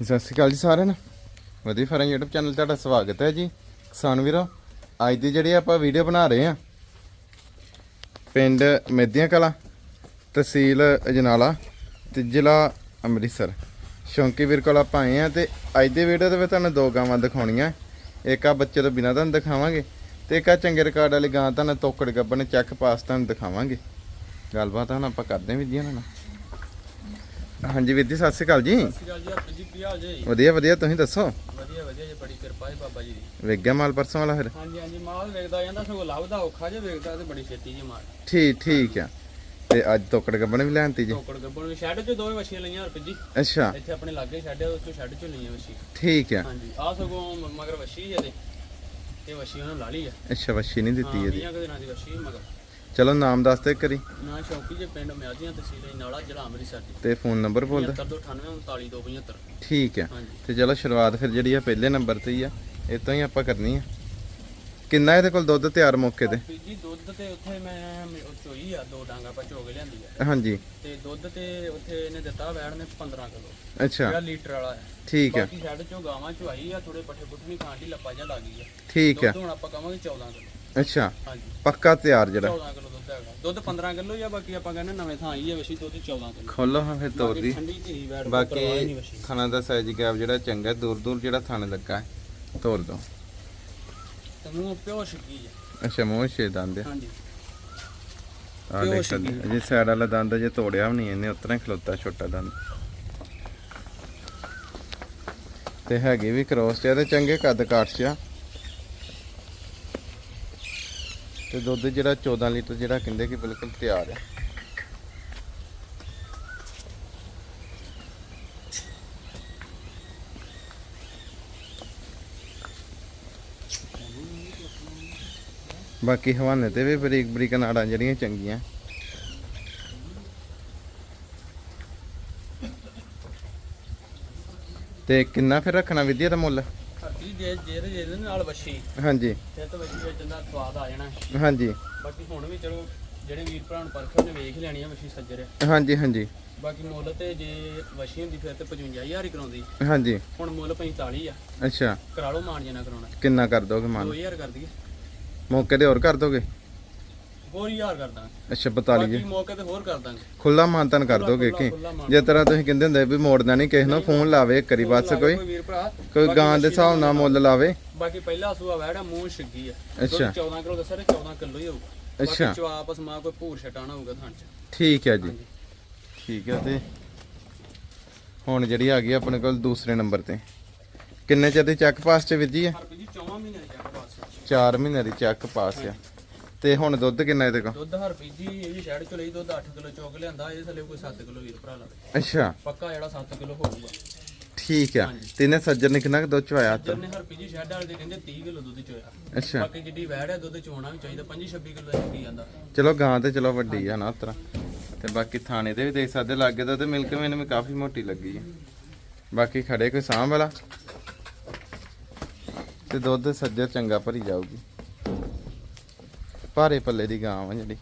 ਸਤਿ ਸ਼੍ਰੀ ਅਕਾਲ ਜੀ ਸਾਰਿਆਂ ਨੂੰ। ਵਧੀਆ ਫਰਾਂ YouTube ਚੈਨਲ ਤੁਹਾਡਾ ਸਵਾਗਤ ਹੈ ਜੀ। ਕਿਸਾਨ ਵੀਰੋ, ਅੱਜ ਦੀ ਜਿਹੜੀ ਆਪਾਂ ਵੀਡੀਓ ਬਣਾ ਰਹੇ ਆ ਪਿੰਡ ਮੇਦੀਆਂ ਕਲਾ, ਤਹਿਸੀਲ ਅਜਨਾਲਾ ਤੇ ਜ਼ਿਲ੍ਹਾ ਅੰਮ੍ਰਿਤਸਰ। ਸ਼ੌਂਕੀ ਵੀਰ ਕੋਲ ਆਪਾਂ ਆਏ ਆ ਤੇ ਅੱਜ ਦੀ ਵੀਡੀਓ ਦੇ ਵਿੱਚ ਤੁਹਾਨੂੰ ਦੋ ਗਾਵਾਂ ਦਿਖਾਉਣੀਆਂ। ਇੱਕ ਆ ਬੱਚੇ ਤੋਂ ਬਿਨਾਂ ਤੁਹਾਨੂੰ ਦਿਖਾਵਾਂਗੇ ਤੇ ਇੱਕ ਆ ਚੰਗੇ ਰਿਕਾਰਡ ਵਾਲੀ ਗਾਂ ਤੁਹਾਨੂੰ ਤੋਕੜ ਗੱਬਣ ਚੱਕ ਪਾਸ ਤੁਹਾਨੂੰ ਦਿਖਾਵਾਂਗੇ। ਗੱਲਬਾਤ ਹੁਣ ਆਪਾਂ ਕਰਦੇ ਹਾਂ ਵੀਰ ਨਾਲ। ਹਾਂਜੀ ਵੀਰ ਜੀ ਸਤਿ ਸ਼੍ਰੀ ਅਕਾਲ ਜੀ। ਸਤਿ ਸ਼੍ਰੀ ਅਕਾਲ ਜੀ ਹਰਪ੍ਰੀਤ ਜੀ ਕੀ ਹਾਲ ਜੀ? ਵਧੀਆ ਵਧੀਆ ਤੁਸੀਂ ਦੱਸੋ? ਵਧੀਆ ਵਧੀਆ ਜੀ ਬੜੀ ਕਿਰਪਾ ਹੈ ਬਾਬਾ ਜੀ ਦੀ। ਵੇਖ ਗਿਆ ਮਾਲ ਪਰਸੋਂ ਵਾਲਾ ਫਿਰ? ਹਾਂਜੀ ਹਾਂਜੀ ਮਾਲ ਵੇਖਦਾ ਜਾਂਦਾ ਸਗੋਂ ਲੱਭਦਾ ਔਖਾ ਜੇ ਵੇਖਦਾ ਤੇ ਬੜੀ ਛੇਤੀ ਜੀ ਮਾਲ। ਠੀਕ ਠੀਕ ਆ। ਤੇ ਅੱਜ ਤੋਕੜ ਗੱਬਣ ਵੀ ਲੈਣਤੀ ਜੀ? ਟੋਕੜ ਗੱਬਣ ਨੂੰ ਸ਼ੈੱਡ ਚ ਦੋਵੇਂ ਵਛੀਆਂ ਲਈਆਂ ਹਰਪ੍ਰੀਤ ਜੀ। ਅੱਛਾ। ਇੱਥੇ ਆਪਣੇ ਲਾਗੇ ਸ਼ੈੱਡ ਹੈ ਉਸ ਤੋਂ ਸ਼ੈੱਡ ਚੋਂ ਲਈਆਂ ਵਛੀ ਠੀਕ ਆ। ਹਾਂਜੀ ਆ ਸਗੋਂ ਮ- ਮਗਰ ਵਛੀ ਹੈ ਤੇ ਤੇ ਵਛੀ ਉਹਨੂੰ ਲਾ ਲਈ ਆ। ਅੱਛਾ ਵੱਛੀ ਨਹੀਂ ਦਿੱਤੀ ਹਾਂ ਇਹਦੀ। 20 ਕੁ ਦਿਨਾਂ ਦੀ ਵਛੀ ਮਗਰ। ਚਲੋ ਨਾਮ ਦੱਸ ਦੇ ਕਰੀ ਨਾ ਸ਼ੌਕੀ ਜੇ ਪਿੰਡ ਮਿਆਦੀਆਂ ਤਹਿਸੀਲ ਨਾਲਾ ਜ਼ਿਲ੍ਹਾ ਅੰਮ੍ਰਿਤਸਰ ਜੀ। ਤੇ ਫੋਨ ਨੰਬਰ ਬੋਲ ਦੇ। 7298 ਠੀਕ ਆ। ਹਾਂਜੀ। ਤੇ ਚਲੋ ਸ਼ੁਰੂਆਤ ਫਿਰ ਜਿਹੜੀ ਆ ਪਹਿਲੇ ਨੰਬਰ ਤੇ ਹੀ ਆ। ਇਹ ਤੋਂ ਹੀ ਆਪਾਂ ਕਰਨੀ ਆ। ਕਿੰਨਾ ਇਹਦੇ ਕੋਲ ਦੁੱਧ ਤਿਆਰ ਮੌਕੇ ਤੇ? ਜੀ ਦੁੱਧ ਤੇ ਉੱਥੇ ਮੈਂ ਮ- ਉਹ ਚੋਈ ਆ ਦੋ ਡਾਂਗਾ ਆਪਾਂ ਚੋ ਕੇ ਲਿਆਂਦੀ ਆ। ਹਾਂਜੀ। ਤੇ ਦੁੱਧ ਤੇ ਉੱਥੇ ਇਹਨੇ ਦਿੱਤਾ ਵੈੜ ਨੇ 15 ਕਿਲੋ। ਅੱਛਾ। ਜਿਹੜਾ ਲੀਟਰ ਵਾਲਾ ਹੈ। ਠੀਕ ਆ। ਬਾਕੀ ਸਾਡੇ ਚੋਂ ਗਾਵਾਂ ਚੁਆਈ ਆ ਥੋੜੇ ਪੱਠੇ ਪੁੱਠੇ ਨਹੀਂ ਖਾਣ ਦੀ ਲੱਪਾ ਜਾਂ ਲੱਗ ਗਈ ਆ। ਠੀਕ ਦੁੱਧ ਹੁਣ ਆਪਾਂ ਕਵਾਂਗੇ 14 ਕਿਲੋ। ਅੱਛਾ। ਹਾਂਜੀ। ਪੱਕਾ ਤਿਆਰ ਜਿਹੜਾ। 14 ਕਿਲੋ ਦੁੱਧ ਹੈਗਾ ਦੁੱਧ 15 ਕਿਲੋ ਜਾਂ ਬਾਕੀ ਆਪਾਂ ਕਹਿੰਦੇ ਨਵੇਂ ਥਾਂ ਆਈ ਹੈ ਵਸ਼ੀ ਦੁੱਧ 14 ਕਿਲੋ। ਖੋਲੋ ਹਾਂ ਫਿਰ ਤੋਰ ਦੀ। ਠੰਡੀ ਧੀਰੀ ਬਾਕੀ ਥਣਾ ਦਾ ਸਾਈਜ਼ ਗੈਪ ਜਿਹੜਾ ਚੰਗਾ ਦੂਰ ਦੂਰ ਜਿਹੜਾ ਥਣ ਲੱਗਾ ਹੈ ਤੋਰ ਦੋ। ਤੇ ਮੂੰਹ ਪਿਓ ਹੈ ਅੱਛਾ ਮੂੰਹ ਛੇ ਦੰਦ ਆ। ਹਾਂਜੀ। ਆ ਪਿਓ ਦੇਖ ਸਕਦੇ ਜੇ ਸਾਈਡ ਵਾਲਾ ਦੰਦ ਜੇ ਤੋੜਿਆ ਵੀ ਨਹੀਂ ਇਹਨੇ ਉਤਰਾ ਖਲੋਤਾ ਛੋਟਾ ਦੰਦ। ਤੇ ਹੈਗੇ ਵੀ ਕ੍ਰੋਸ ਚ ਆ ਤੇ ਚੰਗੇ ਕੱਦ ਕਾਠ ਚ ਆ ਤੇ ਦੁੱਧ ਜਿਹੜਾ 14 ਲੀਟਰ ਜਿਹੜਾ ਕਹਿੰਦੇ ਕਿ ਬਿਲਕੁਲ ਤਿਆਰ ਹੈ। ਬਾਕੀ ਹਵਾਨੇ ਤੇ ਵੀ ਬਰੀਕ ਬਰੀਕ ਨਾੜਾਂ ਜਿਹੜੀਆਂ ਚੰਗੀਆਂ। ਤੇ ਕਿੰਨਾ ਫਿਰ ਰੱਖਣਾ ਵਿਦਿਆ ਦਾ ਮੁੱਲ? ਜੇ ਜੇ ਜੇ ਇਹਦੇ ਨਾਲ ਵਸ਼ੀ ਹਾਂਜੀ। ਤੇ ਤਾਂ ਵਸ਼ੀ ਵੇਚਣ ਦਾ ਸਵਾਦ ਆ ਜਾਣਾ। ਹਾਂਜੀ। ਬਾਕੀ ਹੁਣ ਵੀ ਚਲੋ ਜਿਹੜੇ ਵੀਰ ਭਰਾ ਨੂੰ ਪਰਖੇ ਉਹਨੇ ਵੇਖ ਲੈਣੀ ਆ ਵਸ਼ੀ ਸੱਜਰ। ਹਾਂਜੀ ਹਾਂਜੀ। ਬਾਕੀ ਮੁੱਲ ਤੇ ਜੇ ਵਸ਼ੀ ਹੁੰਦੀ ਫਿਰ ਤੇ 55000 ਹੀ ਕਰਾਉਂਦੀ। ਹਾਂਜੀ। ਹੁਣ ਮੁੱਲ 45 ਆ। ਅੱਛਾ। ਕਰਾ ਲਓ ਮਾਨ ਜਨਾ ਕਰਾਉਣਾ। ਕਿੰਨਾ ਕਰ ਦੋਗੇ ਮਨ? 2000 ਕਰ ਦਈਏ। ਮੌਕੇ ਤੇ ਹੋਰ ਕਰ ਦੋਗੇ? ਹੋਰ ਹਜ਼ਾਰ ਕਰ ਦਾਂਗੇ। ਅੱਛਾ 42 ਜੀ ਬਾਕੀ ਮੌਕੇ ਤੇ ਹੋਰ ਕਰ ਦਾਂਗੇ। ਖੁੱਲਾ ਮਾਨਤਨ ਕਰ ਦੋਗੇ ਕਿ ਜੇ ਤਰ੍ਹਾਂ ਤੁਸੀਂ ਕਹਿੰਦੇ ਹੁੰਦੇ ਵੀ ਮੋੜਨਾ ਨਹੀਂ ਕਿਸੇ ਨੂੰ ਫੋਨ ਲਾਵੇ ਇੱਕ ਵਾਰੀ ਬਸ ਕੋਈ। ਵੀਰ ਭਰਾ ਕੋਈ ਗਾਂ ਦੇ ਹਿਸਾਬ ਨਾਲ ਮੁੱਲ ਲਾਵੇ। ਬਾਕੀ ਪਹਿਲਾ ਸੂਆ ਵੈੜਾ ਮੂੰਹ ਛੱਗੀ ਆ। ਅੱਛਾ। 14 ਕਿਲੋ ਦੱਸਿਆ ਤੇ 14 ਕਿਲੋ ਹੀ ਹੋਊਗਾ। ਅੱਛਾ। ਬਾਕੀ ਚਵਾ ਆਪਸ ਮਾ ਕੋਈ ਭੂਰ ਛਟਾਣਾ ਹੋਊਗਾ ਥਾਂ ਚ। ਠੀਕ ਹੈ ਜੀ। ਠੀਕ ਹੈ ਤੇ ਹੁਣ ਜਿਹੜੀ ਆ ਗਈ ਆਪਣੇ ਕੋਲ ਦੂਸਰੇ ਨੰਬਰ ਤੇ। ਕਿੰਨੇ ਚਿਰ ਦੀ ਚੱਕ ਪਾਸ ਚ ਵਿੱਜੀ ਆ? ਹਰਪੀ ਜੀ 4 ਮਹੀਨੇ ਦੀ ਚੱਕ ਪਾਸ 4 ਮਹੀਨੇ ਦੀ ਚੱਕ ਪਾਸ ਆ। ਤੇ ਹੁਣ ਦੁੱਧ ਕਿੰਨਾ ਇਹਦੇ ਕੋਲ? ਦੁੱਧ ਹਰਪੀ ਜੀ ਇਹ ਸ਼ਹਿਰ ਚੋਂ ਲਈ ਦੁੱਧ 8 ਕਿਲੋ ਚੋਕ ਲਿਆਂਦਾ ਇਹਦੇ ਥੱਲੇ ਕੋਈ 7 ਕਿਲੋ ਵੀਰ ਭਰਾ ਲਾਵੇ। ਅੱਛਾ। ਪੱਕਾ ਜਿਹੜਾ 7 ਕਿਲੋ ਹੋਊਗਾ। ਠੀਕ ਆ। ਤੇ ਇਹਨੇ ਸੱਜਰ ਨੇ ਕਿੰਨਾ ਕੁ ਦੁੱਧ ਚਵਾਇਆ ਤਾਂ ਜਰਨੇ ਹਰਪੀ ਜੀ ਸ਼ਹਿਰ ਵਾਲੇ ਦੇ ਕਹਿੰਦੇ 30 ਕਿਲੋ ਦੁੱਧ ਚੋਇਆ। ਅੱਛਾ। ਬਾਕੀ ਜਿੱਡੀ ਵੈੜ ਹੈ ਦੁੱਧ ਚੋਣਾ ਵੀ ਚਾਹੀਦਾ 25 26 ਕਿਲੋ ਚੱਕੀ ਜਾਂਦਾ। ਚਲੋ ਗਾਂ ਤੇ ਚਲੋ ਵੱਡੀ ਆ ਨਾ ਉਤਰਾ। ਤੇ ਬਾਕੀ ਥਾਣੇ ਤੇ ਵੀ ਦੇਖ ਸਕਦੇ ਲੱਗੇ ਦਾ ਤੇ ਮਿਲਕ ਮੈਨੂੰ ਵੀ ਕਾਫੀ ਮੋਟੀ ਲੱਗੀ ਹੈ ਬਾਕੀ ਖੜੇ ਕੋਈ ਸਾਂਭ ਵਾਲਾ? ਤੇ ਦੁੱਧ ਸੱਜਰ ਚੰਗਾ ਭਰੀ ਜਾਊਗੀ। ਭਾਰੇ ਪੱਲੇ ਦੀ ਗਾਂ ਆ ਜਿਹੜੀ।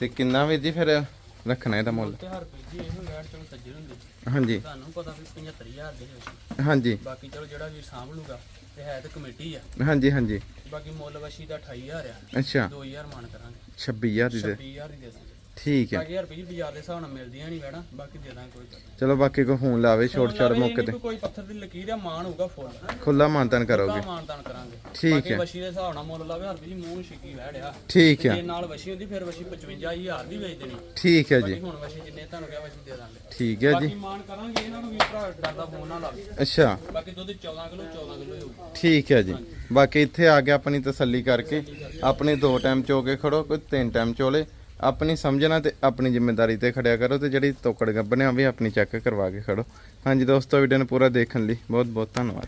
ਤੇ ਕਿੰਨਾ ਵੀ ਜੀ ਫਿਰ ਰੱਖਣਾ ਇਹਦਾ ਮੁੱਲ। ਤੇ ਹਰਪੀ ਜੀ ਇਹਨੂੰ ਵੈੜ ਚੋਂ ਸੱਜਰ ਹੁੰਦੀ। ਹਾਂਜੀ। ਤੁਹਾਨੂੰ ਪਤਾ ਵੀ 75000 ਦੇ ਵਿੱਚ। ਹਾਂਜੀ। ਬਾਕੀ ਚਲੋ ਜਿਹੜਾ ਵੀਰ ਸਾਂਭ ਲੂਗਾ ਤੇ ਹੈ ਤੇ ਕਮੇਟੀ ਆ। ਹਾਂਜੀ ਹਾਂਜੀ। ਬਾਕੀ ਮੁੱਲ ਵਸ਼ੀ ਦਾ 28000 ਆ। ਅੱਛਾ। 2000 ਮਾਨ ਕਰਾਂਗੇ। 26000 ਦੀ ਦੇ। 26000 ਦੀ ਦੇ ਦਾਂਗੇ। ਠੀਕ ਹੈ। ਬਾਕੀ ਰੁਪਏ ਬਾਜ਼ਾਰ ਦੇ ਹਿਸਾਬ ਨਾਲ ਮਿਲਦੀਆਂ ਨਹੀਂ ਵੈਣਾ ਬਾਕੀ ਦੇ ਦਾਂਗੇ ਕੋਈ ਗੱਲ। ਚਲੋ ਬਾਕੀ ਕੋ ਫੋਨ ਲਾਵੇ ਛੋਟ ਛੋਟ ਲਾਵੇ, ਮੌਕੇ ਤੇ। ਵੀ ਕੋਈ ਪੱਥਰ ਦੀ ਲਕੀਰ ਆ ਮਾਨ ਹੋਊਗਾ ਫੁੱਲ ਖੁੱਲਾ ਮਾਨਤਨ ਕਰੋਗੇ। ਮਾਨਦਾਨ ਕਰਾਂਗੇ। ਠੀਕ ਬਾਕੀ ਹੈ। ਵਸ਼ੀ ਦੇ ਹਿਸਾਬ ਨਾਲ ਮੁੱਲ ਲਾਵੇ ਹਰਪੀ ਜੀ ਮੂੰਹ ਛਿੱਕੀ ਵੈੜਿਆ ਠੀਕ ਹੈ। ਜੇ ਨਾਲ ਵਸ਼ੀ ਹੁੰਦੀ ਫਿਰ ਵਸ਼ੀ 55000 ਦੀ ਵੇਚ ਦੇਣੀ। ਠੀਕ ਹੈ ਜੀ। ਬਾਕੀ ਹੁਣ ਵਸ਼ੀ ਜਿੰਨੇ ਤੁਹਾਨੂੰ ਕਿਹਾ ਵਸ਼ੀ ਦੇ ਦਾਂਗੇ। ਠੀਕ ਹੈ ਜੀ। ਬਾਕੀ ਮਾਨ ਕਰਾਂਗੇ ਇਹਨਾਂ ਨੂੰ ਵੀ ਭਰਾ ਡਰਦਾ ਫੋਨ ਨਾ ਲਾਵੇ। ਅੱਛਾ। ਬਾਕੀ ਦੁੱਧ 14 ਕਿਲੋ 14 ਕਿਲੋ ਹੋਊਗਾ। ਠੀਕ ਹੈ ਜੀ। ਬਾਕੀ ਇੱਥੇ ਆ ਕੇ ਆਪਣੀ ਤਸੱਲੀ ਕਰਕੇ। ਆਪਣੇ ਦੋ ਟਾਈਮ ਚੋ ਕੇ ਖੜੋ ਕੋਈ ਤਿੰਨ ਟਾਈਮ ਚੋਲੇ। ਆਪਣੀ ਸਮਝਣਾ ਤੇ ਆਪਣੀ ਜ਼ਿੰਮੇਵਾਰੀ ਤੇ ਖੜਿਆ ਕਰੋ ਤੇ ਜਿਹੜੀ ਤੋਕੜ ਗੱਬਣੇ ਆ ਵੀ ਆਪਣੀ ਚੈੱਕ ਕਰਵਾ ਕੇ ਖੜੋ। ਹਾਂਜੀ ਦੋਸਤੋ ਵੀਡੀਓ ਨੂੰ ਪੂਰਾ ਦੇਖਣ ਲਈ ਬਹੁਤ ਬਹੁਤ ਧੰਨਵਾਦ।